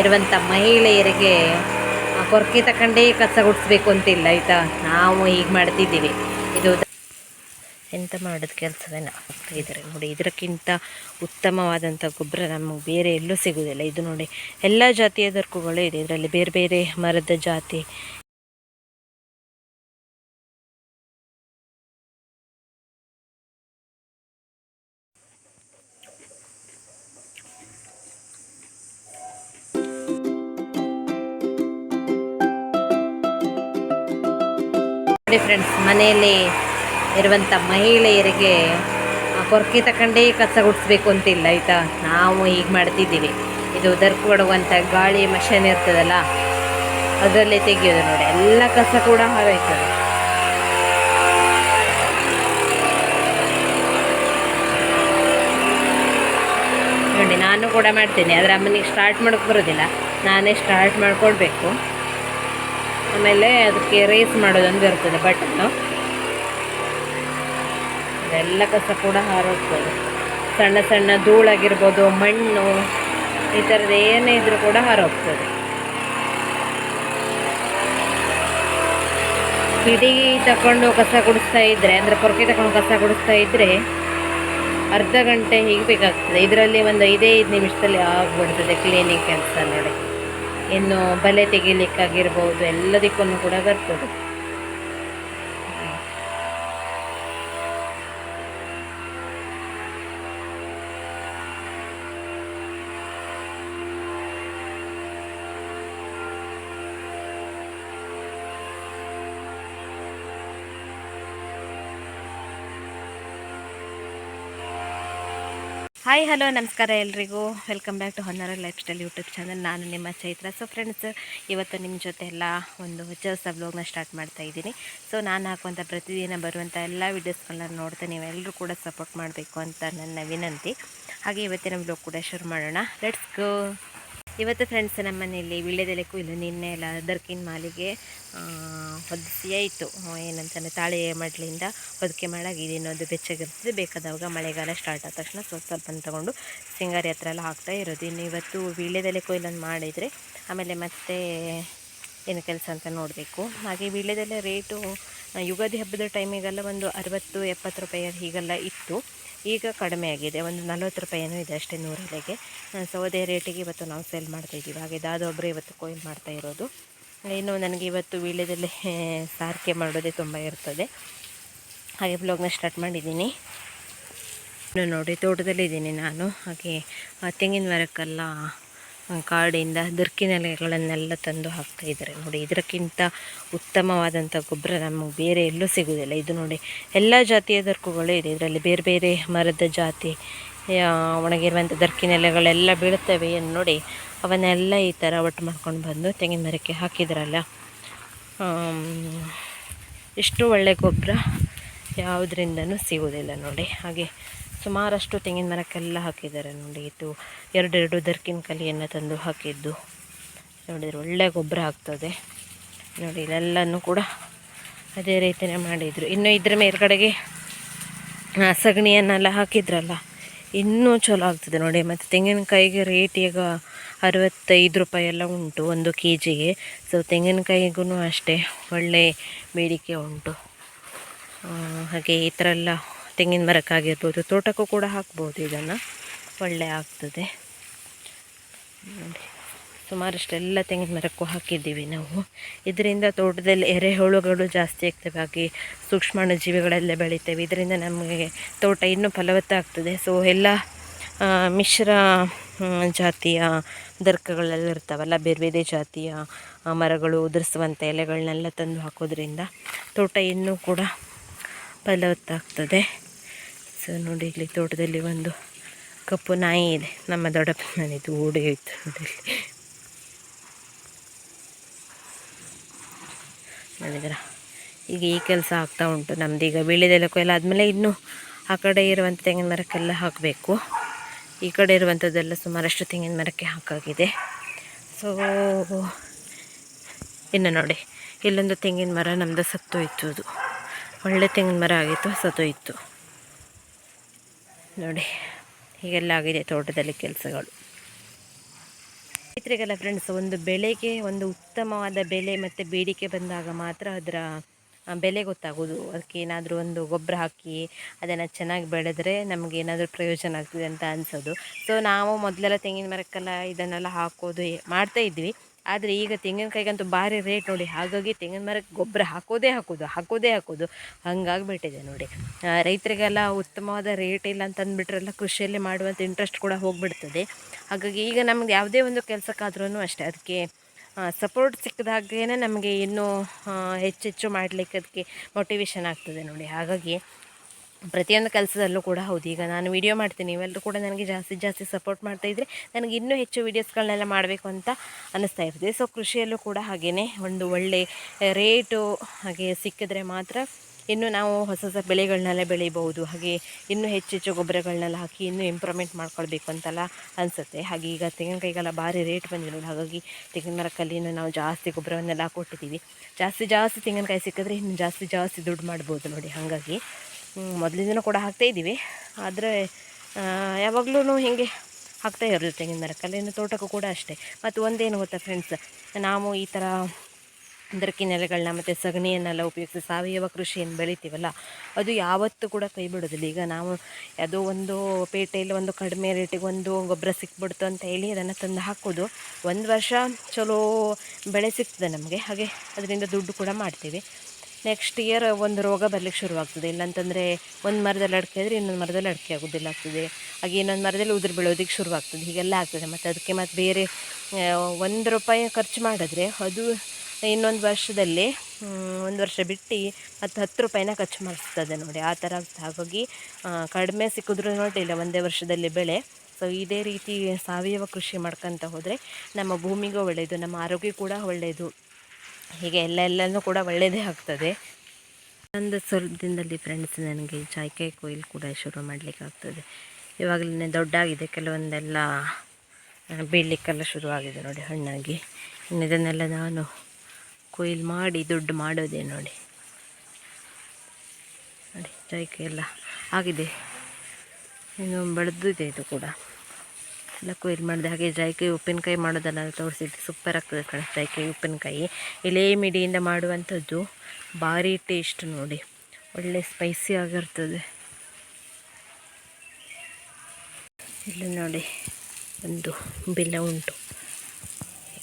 ಇರುವಂಥ ಮಹಿಳೆಯರಿಗೆ ಕೊರಕೆ ತಗೊಂಡೇ ಕಸ ಗುಡಿಸ್ಬೇಕು ಅಂತಿಲ್ಲ, ಆಯಿತಾ? ನಾವು ಹೀಗೆ ಮಾಡ್ತಿದ್ದೀವಿ. ಇದು ಎಂತ ಮಾಡೋದು ಕೆಲಸವೇ ನಾವು ಇದ್ದಾರೆ ನೋಡಿ ಇದಕ್ಕಿಂತ ಉತ್ತಮವಾದಂಥ ಗೊಬ್ಬರ ನಮಗೆ ಬೇರೆ ಎಲ್ಲೂ ಸಿಗೋದಿಲ್ಲ ಇದು ನೋಡಿ, ಎಲ್ಲ ಜಾತಿಯ ದರ್ಕುಗಳು ಇದೆ. ಇದರಲ್ಲಿ ಬೇರೆ ಬೇರೆ ಮರದ ಜಾತಿ ನೋಡಿ ಫ್ರೆಂಡ್ಸ್ ಮನೆಯಲ್ಲಿ ಇರುವಂಥ ಮಹಿಳೆಯರಿಗೆ ಕೊರಕೆ ತಗೊಂಡೇ ಕಸ ಗುಡಿಸ್ಬೇಕು ಅಂತಿಲ್ಲ, ಆಯಿತಾ? ನಾವು ಹೀಗೆ ಮಾಡ್ತಿದ್ದೀವಿ. ಇದು ಕೊಡುವಂಥ ಗಾಳಿ ಮಷನ್ ಇರ್ತದಲ್ಲ, ಅದರಲ್ಲೇ ತೆಗೆಯೋದು ನೋಡಿ. ಎಲ್ಲ ಕಸ ಕೂಡ ಹಾರಾಯ್ತದೆ ನೋಡಿ, ನಾನು ಕೂಡ ಮಾಡ್ತೀನಿ. ಆದರೆ ಅಮ್ಮನಿಗೆ ಸ್ಟಾರ್ಟ್ ಮಾಡೋಕ್ಕೆ ಬರೋದಿಲ್ಲ. ನಾನೇ ಸ್ಟಾರ್ಟ್ ಮಾಡ್ಕೊಳ್ಬೇಕು. ಆಮೇಲೆ ಅದಕ್ಕೆ ರೇಸ್ ಮಾಡೋದೊಂದು ಇರ್ತದೆ ಬಟನ್ನು ಅದೆಲ್ಲ ಕಸ ಕೂಡ ಹಾರೋಗ್ತದೆ. ಸಣ್ಣ ಸಣ್ಣ ಧೂಳಾಗಿರ್ಬೋದು, ಮಣ್ಣು, ಈ ಥರದ್ದು ಏನೇ ಇದ್ರೂ ಕೂಡ ಹಾರೋಗ್ತದೆ. ಹಿಡಿ ತಗೊಂಡು ಕಸ ಗುಡಿಸ್ತಾ ಇದ್ದರೆ ಅಂದರೆ ಕೊರಕೆ ತಗೊಂಡು ಕಸ ಗುಡಿಸ್ತಾ ಇದ್ದರೆ ಅರ್ಧ ಗಂಟೆ ಹೀಗೆ ಬೇಕಾಗ್ತದೆ. ಇದರಲ್ಲಿ ಒಂದು ಐದೇ ಐದು ನಿಮಿಷದಲ್ಲಿ ಆಗ್ಬಿಡ್ತದೆ ಕ್ಲೀನಿಂಗ್ ಕೆಲಸ ನೋಡಿ. ಇನ್ನು ಬಲೆ ತೆಗಿಲಿಕ್ಕಾಗಿರ್ಬೋದು ಎಲ್ಲದಕ್ಕೂ ಕೂಡ ಬರ್ತದೆ. ಹಾಯ್ ಹಲೋ ನಮಸ್ಕಾರ ಎಲ್ರಿಗೂ. Welcome back to Honnara life style YouTube channel ನಾನು ನಿಮ್ಮ ಚೈತ್ರ. ಸೊ ಫ್ರೆಂಡ್ಸ್ ಇವತ್ತು ನಿಮ್ಮ ಜೊತೆ ಎಲ್ಲ ಒಂದು ಹೊಸ ಹೊಸ ಬ್ಲಾಗ್ನ ಸ್ಟಾರ್ಟ್ ಮಾಡ್ತಾ ಇದ್ದೀನಿ. ಸೊ ನಾನು ಹಾಕುವಂಥ ಪ್ರತಿದಿನ ಬರುವಂಥ ಎಲ್ಲ ವೀಡಿಯೋಸ್ಗಳನ್ನ ನೋಡ್ತಾ ನೀವೆಲ್ಲರೂ ಕೂಡ ಸಪೋರ್ಟ್ ಮಾಡಬೇಕು ಅಂತ ನನ್ನ ವಿನಂತಿ. ಹಾಗೆ ಇವತ್ತಿನ ಬ್ಲಾಗ್ ಕೂಡ ಶುರು ಮಾಡೋಣ. ಲೆಟ್ಸ್ ಗೋ ಇವತ್ತು ಫ್ರೆಂಡ್ಸ್ ನಮ್ಮ ಮನೆಯಲ್ಲಿ ವಿಳ್ಯದೆಲೆ ಕೊಯ್ಲು ನಿನ್ನೆ ಎಲ್ಲ ದರ್ಕಿನ ಮಾಲಿಗೆ ಹೊದಿಸಿ ಆಯಿತು ಏನಂತಾನೆ ತಾಳೆ ಮಡ್ಲಿಂದ ಹೊದಿಕೆ ಮಾಡಾಗಿದೆ ಇನ್ನೊಂದು ಬೆಚ್ಚಗಿರ್ತದೆ. ಬೇಕಾದವಾಗ ಮಳೆಗಾಲ ಸ್ಟಾರ್ಟ್ ಆದ ತಕ್ಷಣ ಸ್ವಲ್ಪ ಸ್ವಲ್ಪ ತಗೊಂಡು ಸಿಂಗಾರಿ ಹತ್ರ ಎಲ್ಲ ಹಾಕ್ತಾ ಇರೋದು. ಇನ್ನು ಇವತ್ತು ವೀಳ್ಯದೆಲೆ ಕೊಯ್ಲನ್ನು ಮಾಡಿದರೆ ಆಮೇಲೆ ಮತ್ತೆ ಏನು ಕೆಲಸ ಅಂತ ನೋಡಬೇಕು. ಹಾಗೆ ವೀಳ್ಯದೆಲೆ ರೇಟು ಯುಗಾದಿ ಹಬ್ಬದ ಟೈಮಿಗೆಲ್ಲ ಒಂದು ಅರವತ್ತು ಎಪ್ಪತ್ತು ರೂಪಾಯಿ ಹೀಗೆಲ್ಲ ಇತ್ತು. ಈಗ ಕಡಿಮೆ ಆಗಿದೆ. ಒಂದು ನಲ್ವತ್ತು ರೂಪಾಯಿನೂ ಇದೆ ಅಷ್ಟೇ ನೂರೆಲೆಗೆ ಸೊ ಅದೇ ರೇಟಿಗೆ ಇವತ್ತು ನಾವು ಸೇಲ್ ಮಾಡ್ತಾಯಿದ್ದೀವಿ ಹಾಗೆ ದಾದೊಬ್ಬರು ಇವತ್ತು ಕೊಯ್ಲು ಮಾಡ್ತಾ ಇರೋದು. ಇನ್ನು ನನಗೆ ಇವತ್ತು ವೀಳ್ಯದಲ್ಲಿ ಸಾರಿಕೆ ಮಾಡೋದೇ ತುಂಬ ಇರ್ತದೆ. ಹಾಗೆ ಬ್ಲಾಗ್ನ ಸ್ಟಾರ್ಟ್ ಮಾಡಿದ್ದೀನಿ. ನೋಡಿ, ತೋಟದಲ್ಲಿದ್ದೀನಿ ನಾನು. ಹಾಗೆ ತೆಂಗಿನ ಮರಕ್ಕೆಲ್ಲ ಕಾಡಿಂದ ದುರ್ಕಿನೆಲೆಗಳನ್ನೆಲ್ಲ ತಂದು ಹಾಕ್ತಾ ಇದ್ದಾರೆ. ನೋಡಿ, ಇದಕ್ಕಿಂತ ಉತ್ತಮವಾದಂಥ ಗೊಬ್ಬರ ನಮಗೆ ಬೇರೆ ಎಲ್ಲೂ ಸಿಗೋದಿಲ್ಲ ಇದು ನೋಡಿ, ಎಲ್ಲ ಜಾತಿಯ ದರ್ಕುಗಳು ಇದೆ. ಇದರಲ್ಲಿ ಬೇರೆ ಬೇರೆ ಮರದ ಜಾತಿ ಒಣಗಿರುವಂಥ ದರ್ಕಿನೆಲೆಗಳೆಲ್ಲ ಬೀಳುತ್ತವೆ ಎಂದು ನೋಡಿ, ಅವನ್ನೆಲ್ಲ ಈ ಥರ ಒಟ್ಟು ಮಾಡ್ಕೊಂಡು ಬಂದು ತೆಂಗಿನ ಮರಕ್ಕೆ ಹಾಕಿದ್ರಲ್ಲ. ಇಷ್ಟು ಒಳ್ಳೆ ಗೊಬ್ಬರ ಯಾವುದರಿಂದನೂ ಸಿಗೋದಿಲ್ಲ ನೋಡಿ. ಹಾಗೆ ಸುಮಾರಷ್ಟು ತೆಂಗಿನ ಮರಕ್ಕೆಲ್ಲ ಹಾಕಿದ್ದಾರೆ ನೋಡಿ. ಇದು ಎರಡೆರಡು ದರ್ಕಿನ ಕಲಿಯನ್ನು ತಂದು ಹಾಕಿದ್ದು. ನೋಡಿದರೆ ಒಳ್ಳೆ ಗೊಬ್ಬರ ಆಗ್ತದೆ. ನೋಡಿ, ಇಲ್ಲೆಲ್ಲನೂ ಕೂಡ ಅದೇ ರೀತಿಯೇ ಮಾಡಿದರು. ಇನ್ನು ಇದ್ರ ಮೇಲ್ಗಡೆಗೆ ಸಗಣಿಯನ್ನೆಲ್ಲ ಹಾಕಿದ್ರಲ್ಲ, ಇನ್ನೂ ಚಲೋ ಆಗ್ತದೆ ನೋಡಿ. ಮತ್ತು ತೆಂಗಿನಕಾಯಿಗೆ ರೇಟ್ ಈಗ ಅರವತ್ತೈದು ರೂಪಾಯಿ ಎಲ್ಲ ಉಂಟು ಒಂದು ಕೆ ಜಿಗೆ ಸೊ ತೆಂಗಿನಕಾಯಿಗೂ ಅಷ್ಟೇ ಒಳ್ಳೆ ಬೇಡಿಕೆ ಉಂಟು. ಹಾಗೆ ಈ ಥರ ಎಲ್ಲ ತೆಂಗಿನ ಮರಕ್ಕಾಗಿರ್ಬೋದು ತೋಟಕ್ಕೂ ಕೂಡ ಹಾಕ್ಬೋದು, ಇದನ್ನು. ಒಳ್ಳೆ ಆಗ್ತದೆ. ನೋಡಿ ಸುಮಾರಷ್ಟು ಎಲ್ಲ ತೆಂಗಿನ ಮರಕ್ಕೂ ಹಾಕಿದ್ದೀವಿ ನಾವು. ಇದರಿಂದ ತೋಟದಲ್ಲಿ ಎರೆಹುಳುಗಳು ಜಾಸ್ತಿ ಆಗ್ತವೆ, ಹಾಗೆ ಸೂಕ್ಷ್ಮಾಣು ಜೀವಿಗಳೆಲ್ಲ ಬೆಳಿತೇವೆ. ಇದರಿಂದ ನಮಗೆ ತೋಟ ಇನ್ನೂ ಫಲವತ್ತಾಗ್ತದೆ. ಸೊ ಎಲ್ಲ ಮಿಶ್ರ ಜಾತಿಯ ದರ್ಕಗಳೆಲ್ಲ ಇರ್ತಾವಲ್ಲ ಬೇರೆ ಬೇರೆ ಜಾತಿಯ ಮರಗಳು ಉದುರಿಸುವಂಥ ಎಲೆಗಳನ್ನೆಲ್ಲ ತಂದು ಹಾಕೋದ್ರಿಂದ ತೋಟ ಇನ್ನೂ ಕೂಡ ಫಲವತ್ತಾಗ್ತದೆ ಸೊ ನೋಡಿ ಇಲ್ಲಿ ತೋಟದಲ್ಲಿ ಒಂದು ಕಪ್ಪು ನಾಯಿ ಇದೆ. ನಮ್ಮ ದೊಡ್ಡಪ್ಪನ ಮನೆದು ಓಡಿ ಹೋಯ್ತು ನೋಡಿ. ನೋಡಿದ್ರ? ಈಗ ಈ ಕೆಲಸ ಆಗ್ತಾ ಉಂಟು. ನಮ್ದು ಈಗ ಬೆಳೆದೆಲ್ಲಕ್ಕೂ ಎಲ್ಲ ಆದಮೇಲೆ ಇನ್ನೂ ಆ ಕಡೆ ಇರುವಂಥ ತೆಂಗಿನ ಮರಕ್ಕೆಲ್ಲ ಹಾಕಬೇಕು. ಈ ಕಡೆ ಇರುವಂಥದ್ದೆಲ್ಲ ಸುಮಾರಷ್ಟು ತೆಂಗಿನ ಮರಕ್ಕೆ ಹಾಕಾಗಿದೆ. ಸೊ ಇನ್ನು ನೋಡಿ, ಇಲ್ಲೊಂದು ತೆಂಗಿನ ಮರ ನಮ್ಮದು ಸತ್ತೋಯ್ತು ಅದು. ಒಳ್ಳೆ ತೆಂಗಿನ ಮರ ಆಗಿತ್ತು ಸತ್ತೋಯಿತ್ತು ನೋಡಿ, ಹೀಗೆಲ್ಲ ಆಗಿದೆ ತೋಟದಲ್ಲಿ ಕೆಲಸಗಳು. ರೈತರಿಗೆಲ್ಲ ಫ್ರೆಂಡ್ಸ್ ಒಂದು ಬೆಳೆಗೆ ಒಂದು ಉತ್ತಮವಾದ ಬೆಲೆ ಮತ್ತು ಬೇಡಿಕೆ ಬಂದಾಗ ಮಾತ್ರ ಅದರ ಬೆಲೆ ಗೊತ್ತಾಗೋದು ಅದಕ್ಕೆ ಏನಾದರೂ ಒಂದು ಗೊಬ್ಬರ ಹಾಕಿ, ಅದನ್ನು ಚೆನ್ನಾಗಿ ಬೆಳೆದ್ರೆ ನಮಗೆ ಏನಾದರೂ ಪ್ರಯೋಜನ ಆಗ್ತದೆ ಅಂತ ಅನಿಸೋದು. ಸೊ ನಾವು ಮೊದಲೆಲ್ಲ ತೆಂಗಿನ ಮರಕ್ಕೆಲ್ಲ ಇದನ್ನೆಲ್ಲ ಹಾಕೋದು, ಮಾಡ್ತಾ ಇದ್ವಿ. ಆದರೆ ಈಗ ತೆಂಗಿನಕಾಯಿಗಂತೂ ಭಾರಿ ರೇಟ್ ನೋಡಿ, ಹಾಗಾಗಿ ತೆಂಗಿನ ಮರಕ್ಕೆ ಗೊಬ್ಬರ ಹಾಕೋದೇ ಹಾಕೋದು ಹಾಕೋದೇ ಹಾಕೋದು. ಹಂಗಾಗಿಬಿಟ್ಟಿದೆ ನೋಡಿ. ರೈತರಿಗೆಲ್ಲ ಉತ್ತಮವಾದ ರೇಟ್ ಇಲ್ಲ ಅಂತ ಅಂದ್ಬಿಟ್ರೆಲ್ಲ ಕೃಷಿಯಲ್ಲಿ ಮಾಡುವಂಥ ಇಂಟ್ರೆಸ್ಟ್ ಕೂಡ ಹೋಗಿಬಿಡ್ತದೆ. ಹಾಗಾಗಿ ಈಗ ನಮ್ಗೆ ಯಾವುದೇ ಒಂದು ಕೆಲಸಕ್ಕಾದ್ರೂ ಅಷ್ಟೇ, ಅದಕ್ಕೆ ಸಪೋರ್ಟ್ ಸಿಕ್ಕಿದಾಗೇ ನಮಗೆ ಇನ್ನೂ ಹೆಚ್ಚೆಚ್ಚು ಮಾಡಲಿಕ್ಕೆ ಅದಕ್ಕೆ ಮೋಟಿವೇಶನ್ ಆಗ್ತದೆ ನೋಡಿ. ಹಾಗಾಗಿ ಪ್ರತಿಯೊಂದು ಕೆಲಸದಲ್ಲೂ ಕೂಡ ಹೌದು. ಈಗ ನಾನು ವೀಡಿಯೋ ಮಾಡ್ತೀನಿ ನೀವೆಲ್ಲರೂ ಕೂಡ ನನಗೆ ಜಾಸ್ತಿ ಜಾಸ್ತಿ ಸಪೋರ್ಟ್ ಮಾಡ್ತಾ ಇದ್ದರೆ ನನಗೆ ಇನ್ನೂ ಹೆಚ್ಚು ವೀಡಿಯೋಸ್ಗಳನ್ನೆಲ್ಲ ಮಾಡಬೇಕು ಅಂತ ಅನ್ನಿಸ್ತಾ ಇರ್ತದೆ. ಸೊ ಕೃಷಿಯಲ್ಲೂ ಕೂಡ ಹಾಗೆಯೇ ಒಂದು ಒಳ್ಳೆ ರೇಟು ಹಾಗೆ ಸಿಕ್ಕಿದ್ರೆ ಮಾತ್ರ ಇನ್ನು ನಾವು ಹೊಸ ಹೊಸ ಬೆಳೆಗಳನ್ನೆಲ್ಲ ಬೆಳೀಬಹುದು. ಹಾಗೆ ಇನ್ನೂ ಹೆಚ್ಚು ಗೊಬ್ಬರಗಳನ್ನೆಲ್ಲ ಹಾಕಿ ಇನ್ನೂ ಇಂಪ್ರೂವ್ಮೆಂಟ್ ಮಾಡ್ಕೊಳ್ಬೇಕು ಅಂತೆಲ್ಲ ಅನಿಸುತ್ತೆ. ಹಾಗೆ ಈಗ ತೆಂಗಿನಕಾಯಿಗೆಲ್ಲ ಭಾರಿ ರೇಟ್ ಬಂದಿರೋದು ಹಾಗಾಗಿ ತೆಂಗಿನ ಮರಕ್ಕಲ್ಲಿ ಇನ್ನು ನಾವು ಜಾಸ್ತಿ ಗೊಬ್ಬರವನ್ನೆಲ್ಲ ಕೊಟ್ಟಿದ್ದೀವಿ ಜಾಸ್ತಿ ಜಾಸ್ತಿ ತೆಂಗಿನಕಾಯಿ ಸಿಕ್ಕಿದ್ರೆ ಇನ್ನು ಜಾಸ್ತಿ ಜಾಸ್ತಿ ದುಡ್ಡು ಮಾಡ್ಬೋದು ನೋಡಿ. ಹಾಗಾಗಿ ಮೊದಲಿಂದನೂ ಕೂಡ ಹಾಕ್ತಾ ಇದ್ದೀವಿ. ಆದರೆ ಯಾವಾಗಲೂ ಹೀಗೆ ಹಾಕ್ತಾ ಇರೋದು ತೆಂಗಿನ ಮರ ಇನ್ನು ತೋಟಕ್ಕೂ ಕೂಡ ಅಷ್ಟೇ. ಮತ್ತು ಒಂದೇನು ಗೊತ್ತಾ ಫ್ರೆಂಡ್ಸ್ ನಾವು ಈ ಥರ ನೆಲೆಗಳನ್ನ ಮತ್ತು ಸಗಣಿಯನ್ನೆಲ್ಲ ಉಪಯೋಗಿಸಿ ಸಾವಯವ ಕೃಷಿಯನ್ನು ಬೆಳಿತೀವಲ್ಲ, ಅದು ಯಾವತ್ತೂ ಕೂಡ ಕೈ ಬಿಡೋದಿಲ್ಲ. ಈಗ ನಾವು ಯಾವುದೋ ಒಂದು ಪೇಟೆಯಲ್ಲಿ ಒಂದು ಕಡಿಮೆ ರೇಟಿಗೆ ಒಂದು ಗೊಬ್ಬರ ಸಿಕ್ಬಿಡ್ತು ಅಂತ ಹೇಳಿ ಅದನ್ನು ತಂದು ಹಾಕೋದು ಒಂದು ವರ್ಷ ಚಲೋ ಬೆಳೆ ಸಿಗ್ತದೆ ನಮಗೆ. ಹಾಗೆ ಅದರಿಂದ ದುಡ್ಡು ಕೂಡ ಮಾಡ್ತೀವಿ. ನೆಕ್ಸ್ಟ್ ಇಯರ್ ಒಂದು ರೋಗ ಬರಲಿಕ್ಕೆ ಶುರುವಾಗ್ತದೆ. ಇಲ್ಲಾಂತಂದರೆ ಒಂದು ಮರದಲ್ಲಿ ಅಡಿಕೆ ಆದರೆ ಇನ್ನೊಂದು ಮರದಲ್ಲಿ ಅಡಿಕೆ ಆಗೋದಿಲ್ಲ ಆಗ್ತದೆ. ಹಾಗೆ ಇನ್ನೊಂದು ಮರದಲ್ಲಿ ಉದುರು ಬೀಳೋದಕ್ಕೆ ಶುರುವಾಗ್ತದೆ. ಹೀಗೆಲ್ಲ ಆಗ್ತದೆ. ಮತ್ತು ಅದಕ್ಕೆ ಮತ್ತು ಬೇರೆ ಒಂದು ರೂಪಾಯಿ ಖರ್ಚು ಮಾಡಿದ್ರೆ ಅದು ಇನ್ನೊಂದು ವರ್ಷದಲ್ಲಿ ಒಂದು ವರ್ಷ ಬಿಟ್ಟು ಮತ್ತು ಹತ್ತು ರೂಪಾಯಿನ ಖರ್ಚು ಮಾಡಿಸ್ತದೆ ನೋಡಿ. ಆ ಥರ. ಹಾಗಾಗಿ ಕಡಿಮೆ ಸಿಕ್ಕಿದ್ರೂ ನೋಡಿಲ್ಲ ಒಂದೇ ವರ್ಷದಲ್ಲಿ ಬೆಳೆ. ಸೊ ಇದೇ ರೀತಿ ಸಾವಯವ ಕೃಷಿ ಮಾಡ್ಕೊತ ಹೋದರೆ ನಮ್ಮ ಭೂಮಿಗೂ ಒಳ್ಳೆಯದು. ನಮ್ಮ ಆರೋಗ್ಯ ಕೂಡ ಒಳ್ಳೆಯದು. ಹೀಗೆ ಎಲ್ಲ ಎಲ್ಲನೂ ಕೂಡ ಒಳ್ಳೆಯದೇ ಆಗ್ತದೆ. ಒಂದು ಸ್ವಲ್ಪ ದಿನದಲ್ಲಿ ಫ್ರೆಂಡ್ಸ್ ನನಗೆ ಜಾಯ್ಕಾಯಿ ಕೊಯ್ಲು ಕೂಡ ಶುರು ಮಾಡಲಿಕ್ಕೆ ಆಗ್ತದೆ ಇವಾಗಲೇ ದೊಡ್ಡಾಗಿದೆ, ಕೆಲವೊಂದೆಲ್ಲ ಬೀಳಲಿಕ್ಕೆಲ್ಲ ಶುರುವಾಗಿದೆ ನೋಡಿ ಹಣ್ಣಾಗಿ. ಇನ್ನು ಇದನ್ನೆಲ್ಲ ನಾನು ಕೊಯ್ಲು ಮಾಡಿ, ದುಡ್ಡು ಮಾಡೋದೇ ನೋಡಿ. ನೋಡಿ ಜಾಯ್ಕಾಯಿ ಎಲ್ಲ ಆಗಿದೆ. ಇನ್ನು ಬೆಳೆದಿದೆ ಇದು ಕೂಡ. ಎಲ್ಲ ಕೊಯ್ಲು ಮಾಡಿದೆ ಹಾಗೆ ಜಾಯ್ಕಾಯಿ ಉಪ್ಪಿನಕಾಯಿ ಮಾಡೋದಲ್ಲ ತೋರಿಸಿದ್ದೆ. ಸೂಪರ್ ಆಗ್ತದೆ ಕಣ ಜಾಯ್ಕಾಯಿ ಉಪ್ಪಿನಕಾಯಿ. ಎಲೆ ಮಿಡಿಯಿಂದ ಮಾಡುವಂಥದ್ದು ಭಾರಿ ಟೇಸ್ಟ್ ನೋಡಿ. ಒಳ್ಳೆ ಸ್ಪೈಸಿ ಆಗಿರ್ತದೆ. ಇಲ್ಲಿ ನೋಡಿ ಒಂದು ಬಿಲ ಉಂಟು.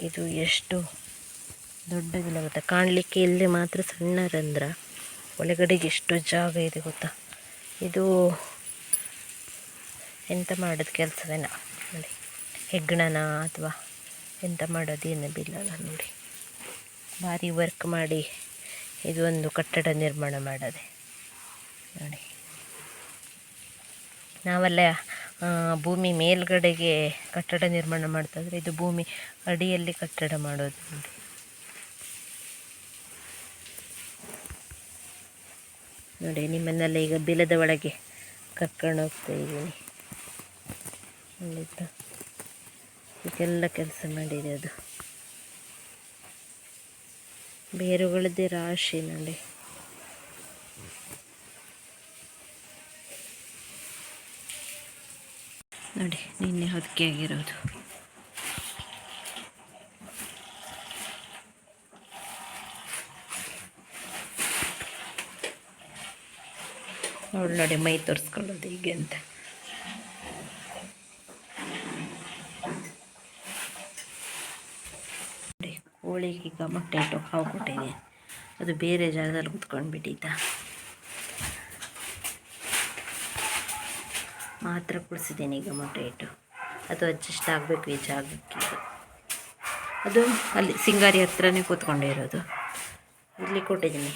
ಇದು ಎಷ್ಟು ದೊಡ್ಡದಿಲ್ಲ ಗೊತ್ತಾ? ಕಾಣಲಿಕ್ಕೆ ಇಲ್ಲಿ ಮಾತ್ರ ಸಣ್ಣ ರಂಧ್ರ. ಒಳಗಡೆಗೆ ಎಷ್ಟು ಜಾಗ ಇದೆ ಗೊತ್ತಾ? ಇದು ಎಂತ ಮಾಡೋದು ಕೆಲಸವೇನಾ? ಹೆಗ್ಗಣನ ಅಥವಾ ಎಂತ ಮಾಡೋದೇನು ಬಿಲ್ಲಲ್ಲ ನೋಡಿ. ಭಾರಿ ವರ್ಕ್ ಮಾಡಿ ಇದು ಒಂದು ಕಟ್ಟಡ ನಿರ್ಮಾಣ ಮಾಡೋದೆ. ನೋಡಿ. ನಾವೆಲ್ಲ ಭೂಮಿ ಮೇಲ್ಗಡೆಗೆ ಕಟ್ಟಡ ನಿರ್ಮಾಣ ಮಾಡ್ತಾ ಇದ್ರೆ ಇದು ಭೂಮಿ ಅಡಿಯಲ್ಲಿ ಕಟ್ಟಡ ಮಾಡೋದು ನೋಡಿ. ನೋಡಿ, ನಿಮ್ಮನ್ನೆಲ್ಲ ಈಗ ಬಿಲದ ಒಳಗೆ ಕರ್ಕೊಂಡು ಹೋಗ್ತಾ ಇದ್ದೀನಿ. ಇದೆಲ್ಲ ಕೆಲಸ ಮಾಡಿದೆ ಅದು. ಬೇರುಗಳದ್ದೇ ರಾಶಿ ನೋಡಿ. ನೋಡಿ, ನಿನ್ನೆ ಹೊದಿಕೆ ಆಗಿರೋದು. ನೋಡಿ ನೋಡಿ, ಮೈ ತೋರಿಸ್ಕೊಳ್ಳೋದು ಹೀಗೆ ಅಂತ ನೋಡಿ ಕೋಳಿಗೆ ಈಗ ಮೊಟ್ಟೆ ಇಟ್ಟು ಹಾವು ಕೊಟ್ಟಿದೆ. ಅದು ಬೇರೆ ಜಾಗದಲ್ಲಿ ಕುತ್ಕೊಂಡು ಬಿಟ್ಟಿದ್ದ ಮಾತ್ರ ಕುಡಿಸಿದ್ದೀನಿ ಈಗ ಮೊಟ್ಟೆ ಇಟ್ಟು. ಅದು ಅಡ್ಜಸ್ಟ್ ಆಗಬೇಕು ಈ ಜಾಗಕ್ಕೆ ಅದು ಅಲ್ಲಿ ಸಿಂಗಾರಿ ಹತ್ರನೇ ಕೂತ್ಕೊಂಡಿರೋದು. ಇಲ್ಲಿ ಕೊಟ್ಟಿದ್ದೀನಿ.